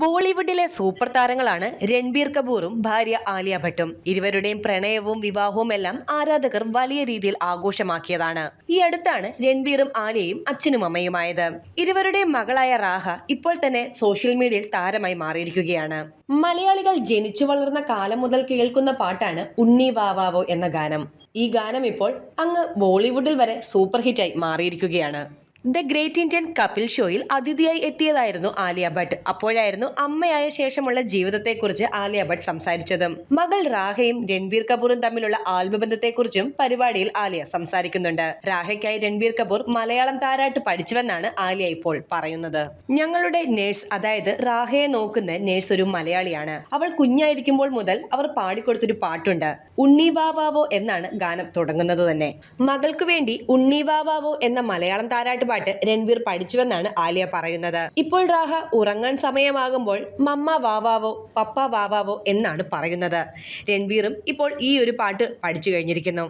ബോളിവുഡിലെ സൂപ്പർ താരങ്ങളാണ് രൺബീർ കപൂറും ഭാര്യ ആലിയ ഭട്ടും. ഇരുവരുടെയും പ്രണയവും വിവാഹവും എല്ലാം ആരാധകർ വലിയ രീതിയിൽ ആഘോഷമാക്കിയതാണ്. ഈ അടുത്താണ് രൺബീറും ആലിയയും അച്ഛനും അമ്മയുമായത്. ഇരുവരുടെയും മകളായ റാഹ ഇപ്പോൾ തന്നെ സോഷ്യൽ മീഡിയയിൽ താരമായി മാറിയിരിക്കുകയാണ്. മലയാളികൾ ജനിച്ചു വളർന്ന കാലം മുതൽ കേൾക്കുന്ന പാട്ടാണ് ഉണ്ണി വാവാവോ എന്ന ഗാനം. ഈ ഗാനം ഇപ്പോൾ അങ്ങ് ബോളിവുഡിൽ വരെ സൂപ്പർ ഹിറ്റായി മാറിയിരിക്കുകയാണ്. ദ ഗ്രേറ്റ് ഇന്ത്യൻ കപിൽ ഷോയിൽ അതിഥിയായി എത്തിയതായിരുന്നു ആലിയ ഭട്ട്. അപ്പോഴായിരുന്നു അമ്മയായ ശേഷമുള്ള ജീവിതത്തെക്കുറിച്ച് ആലിയ ഭട്ട് സംസാരിച്ചത്. മകൾ രാഹയും രൺബീർ കപൂറും തമ്മിലുള്ള ആത്മബന്ധത്തെക്കുറിച്ചും പരിപാടിയിൽ ആലിയ സംസാരിക്കുന്നുണ്ട്. റാഹയ്ക്കായി രൺബീർ കപൂർ മലയാളം താരായിട്ട് പഠിച്ചുവെന്നാണ് ആലിയ ഇപ്പോൾ പറയുന്നത്. ഞങ്ങളുടെ നേഴ്സ് അതായത് റാഹയെ നോക്കുന്ന നേഴ്സ് ഒരു മലയാളിയാണ്. അവൾ കുഞ്ഞായിരിക്കുമ്പോൾ മുതൽ അവർ പാടിക്കൊടുത്തൊരു പാട്ടുണ്ട്. ഉണ്ണി വാവാവോ എന്നാണ് ഗാനം തുടങ്ങുന്നത് തന്നെ. മകൾക്ക് വേണ്ടി ഉണ്ണി വാവാവോ എന്ന മലയാളം താരാട്ട് പാട്ട് രൺവീർ പഠിച്ചുവെന്നാണ് ആലിയ പറയുന്നത്. ഇപ്പോൾ രാഹ ഉറങ്ങാൻ സമയമാകുമ്പോൾ മമ്മ വാവാവോ പപ്പ വാവാവോ എന്നാണ് പറയുന്നത്. രൺവീറും ഇപ്പോൾ ഈ ഒരു പാട്ട് പഠിച്ചു കഴിഞ്ഞിരിക്കുന്നു.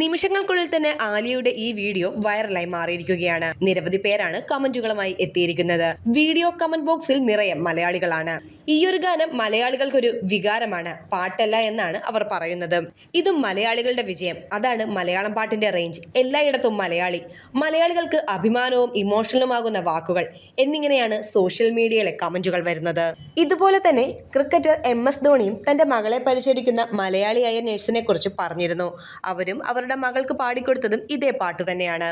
നിമിഷങ്ങൾക്കുള്ളിൽ തന്നെ ആലിയയുടെ ഈ വീഡിയോ വൈറലായി മാറിയിരിക്കുകയാണ്. നിരവധി പേരാണ് കമന്റുകളുമായി എത്തിയിരിക്കുന്നത്. വീഡിയോ കമന്റ് ബോക്സിൽ നിറയെ മലയാളികളാണ്. ഈ ഒരു ഗാനം മലയാളികൾക്കൊരു വികാരമാണ് പാട്ടല്ല എന്നാണ് അവർ പറയുന്നത്. ഇത് മലയാളികളുടെ വിജയം. അതാണ് മലയാളം പാട്ടിന്റെ റേഞ്ച് എല്ലായിടത്തും മലയാളി. മലയാളികൾക്ക് അഭിമാനവും ഇമോഷണലുമാകുന്ന വാക്കുകൾ എന്നിങ്ങനെയാണ് സോഷ്യൽ മീഡിയയിലെ കമന്റുകൾ വരുന്നത്. ഇതുപോലെ തന്നെ ക്രിക്കറ്റർ എം എസ് ധോണിയും തന്റെ മകളെ പരിശോധിക്കുന്ന മലയാളിയായ നഴ്സിനെ കുറിച്ച് പറഞ്ഞിരുന്നു. അവരും അവരുടെ മകൾക്ക് പാടിക്കൊടുത്തതും ഇതേ പാട്ട് തന്നെയാണ്.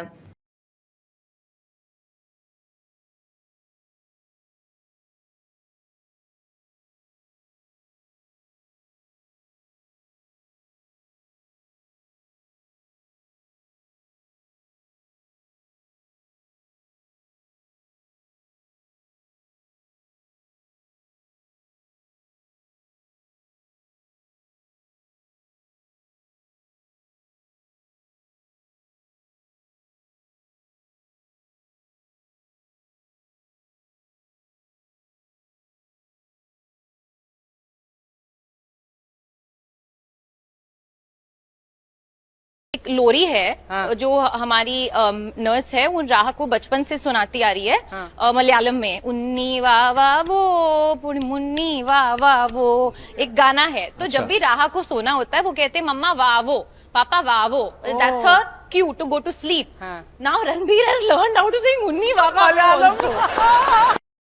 एक लोरी है हाँ। जो हमारी नर्स है वो राह को बचपन से सुनाती आ रही है अ, मलयालम में। उन्नी वाह वाह वो मुन्नी वाह वाह वो एक गाना है। तो अच्छा। जब भी राह को सोना होता है वो कहते हैं मम्मा वाह वो पापा वाह वो that's her cue to go to sleep now Ranbir has learn how to sing Unni वाह वाह.